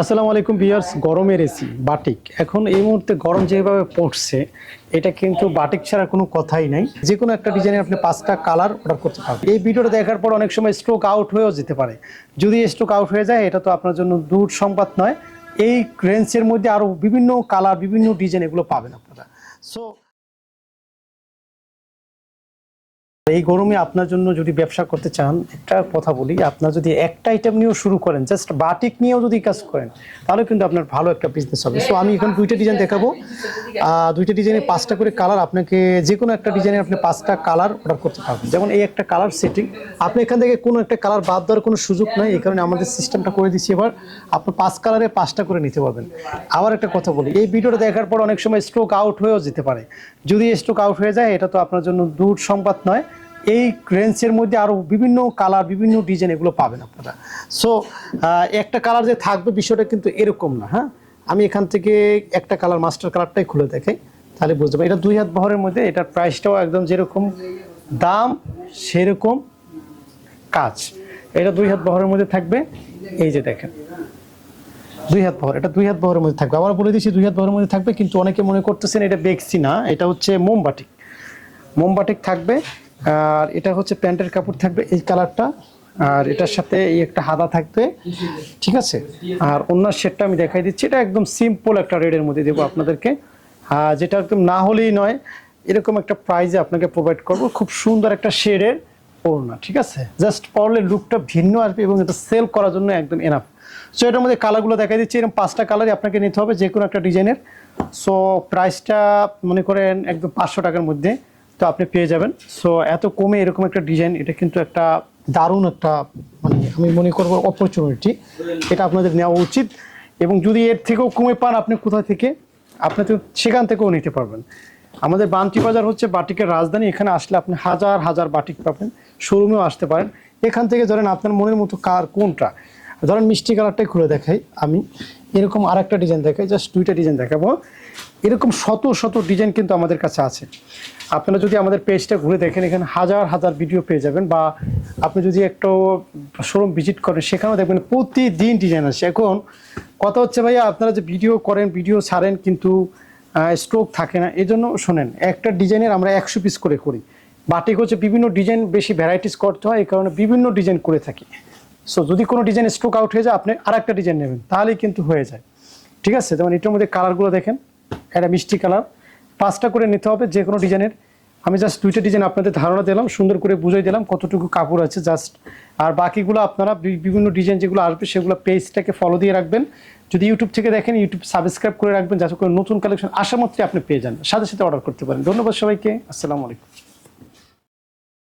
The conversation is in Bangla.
আসসালামু আলাইকুম বিয়ার্স গরমের এসি, বাটিক। এখন এই মুহূর্তে গরম যেভাবে পড়ছে, এটা কিন্তু বাটিক ছাড়া কোনো কথাই নাই। যে কোনো একটা ডিজাইনে আপনি পাঁচটা কালার অর্ডার করতে পারবেন। এই ভিডিওটা দেখার পর অনেক সময় স্ট্রোক আউট হয়েও যেতে পারে। যদি স্ট্রোক আউট হয়ে যায়, এটা তো আপনার জন্য দূর সংবাদ নয়। এই রেঞ্জের মধ্যে আরও বিভিন্ন কালার বিভিন্ন ডিজাইন এগুলো পাবেন আপনারা। সো এই গরমে আপনার জন্য যদি ব্যবসা করতে চান, একটা কথা বলি, আপনার যদি একটা আইটেম নিয়েও শুরু করেন জাস্ট বাটিক নিয়েও যদি কাজ করেন, তাহলে কিন্তু আপনার ভালো একটা বিজনেস হবে। সো আমি এখন দুইটা ডিজাইন দেখাবো। দুইটা ডিজাইনে পাঁচটা করে কালার আপনাকে যে কোনো একটা ডিজাইনে আপনি পাঁচটা কালার অর্ডার করতে পারবেন। যেমন এই একটা কালার সেটিং আপনি এখান থেকে কোনো একটা কালার বাদ দেওয়ার কোনো সুযোগ নাই, এই কারণে আমাদের সিস্টেমটা করে দিচ্ছি। এবার আপনি পাঁচ কালারে পাঁচটা করে নিতে পারবেন। আবার একটা কথা বলি, এই ভিডিওটা দেখার পর অনেক সময় স্ট্রোক আউট হয়েও যেতে পারে। যদি স্ট্রোক আউট হয়ে যায়, এটা তো আপনার জন্য দূর সংবাদ নয়। এই রেঞ্জের মধ্যে আরও বিভিন্ন কালার, বিভিন্ন ডিজাইন এগুলো পাবেন আপনারা। সো একটা কালার যে থাকবে বিষয়টা কিন্তু এরকম না হ্যাঁ? আমি এখান থেকে একটা কালার মাস্টার কালারটাই খুলে দেখাই, তাহলে বুঝতে পারি এটা দুই হাত বহরের মধ্যে, এটার প্রাইসটাও একদম যেরকম, দাম সেরকম কাজ। এটা দুই হাত বহরের মধ্যে থাকবে, এই যে দেখেন। দুই হাত বহর, এটা দুই হাত বহরের মধ্যে থাকবে। আবার বলে দিচ্ছি, দুই হাত বহরের মধ্যে থাকবে, কিন্তু অনেকে মনে করতেছেন এটা বেক্সি না, এটা হচ্ছে মোমবাটিক মোমবাটিক থাকবে, আর এটা হচ্ছে প্যান্টের কাপড় থাকবে এই কালারটা, আর এটার সাথে এই একটা হাদা থাকবে, ঠিক আছে? আর অন্য শেডটা আমি দেখাই দিচ্ছি, এটা একদম সিম্পল একটা রেডের মধ্যে দেবো আপনাদেরকে। আর যেটা একদম না হলেই নয়, এরকম একটা প্রাইজে আপনাকে প্রোভাইড করব, খুব সুন্দর একটা শেডের ওড়না, ঠিক আছে? জাস্ট পরলে লুকটা ভিন্ন আসবে এবং এটা সেল করার জন্য একদম এনাফ সো এটার মধ্যে কালারগুলো দেখাই দিচ্ছি, এরকম পাঁচটা কালারই আপনাকে নিতে হবে যে কোনো একটা ডিজাইনের সো প্রাইসটা মনে করেন একদম পাঁচশো টাকার মধ্যে। তো আপনি পেয়ে যাবেন। সো এত কমে এরকম একটা ডিজাইন এটা কিন্তু একটা দারুণ একটা মানে আমি মনে করব অপরচুনিটি এটা আপনাদের নেওয়া উচিত। এবং যদি এর থেকেও কমে পান আপনি কোথা থেকে, আপনি তো সেখান থেকেও নিতে পারবেন। আমাদের বান্তি বাজার হচ্ছে বাটিকের রাজধানী, এখানে আসলে আপনি হাজার হাজার বাটিক পাবেন শোরুমেও আসতে পারেন। এখান থেকে ধরেন আপনার মনের মতো কার কোনটা? ধরেন মিষ্টি কালারটাই খুলে দেখাই আমি। এরকম আর একটা ডিজাইন দেখাই জাস্ট দুইটা ডিজাইন দেখাবো। এরকম শত শত ডিজাইন কিন্তু আমাদের কাছে আছে। আপনারা যদি আমাদের পেজটা ঘুরে দেখেন, এখানে হাজার হাজার ভিডিও পেয়ে যাবেন বা আপনি যদি একটু শোরুম ভিজিট করেন, সেখানেও দেখবেন প্রতিদিন ডিজাইন আছে এখন কথা হচ্ছে ভাইয়া, আপনারা যে ভিডিও করেন ভিডিও ছাড়েন কিন্তু স্ট্রোক থাকে না। এই জন্য শোনেন, একটা ডিজাইনের আমরা একশো পিস করে করি। বাটিক হচ্ছে বিভিন্ন ডিজাইন বেশি ভ্যারাইটিস করতে হয়, এই কারণে বিভিন্ন ডিজাইন করে থাকি। সো যদি কোনো ডিজাইন স্ট্রোক আউট হয়ে যায়, আপনি আর ডিজাইন নেবেন, তাহলেই কিন্তু হয়ে যায়। ঠিক আছে? যেমন এটার মধ্যে কালারগুলো দেখেন। একটা মিষ্টি কালার। পাঁচটা করে নিতে হবে যে কোনো ডিজাইনের। আমি জাস্ট দুইটা ডিজাইন আপনাদের ধারণা দিলাম, সুন্দর করে বুঝিয়ে দিলাম কতটুকু কাপড় আছে জাস্ট আর বাকিগুলো আপনারা বিভিন্ন ডিজাইন যেগুলো আসবে সেগুলো পেজটাকে ফলো দিয়ে রাখবেন। যদি ইউটিউব থেকে দেখেন, ইউটিউব সাবস্ক্রাইব করে রাখবেন, যাতে করে নতুন কালেকশন আসা মাত্রই আপনি পেয়ে যান। সাথে সাথে অর্ডার করতে পারেন। ধন্যবাদ সবাইকে। আসসালামু আলাইকুম।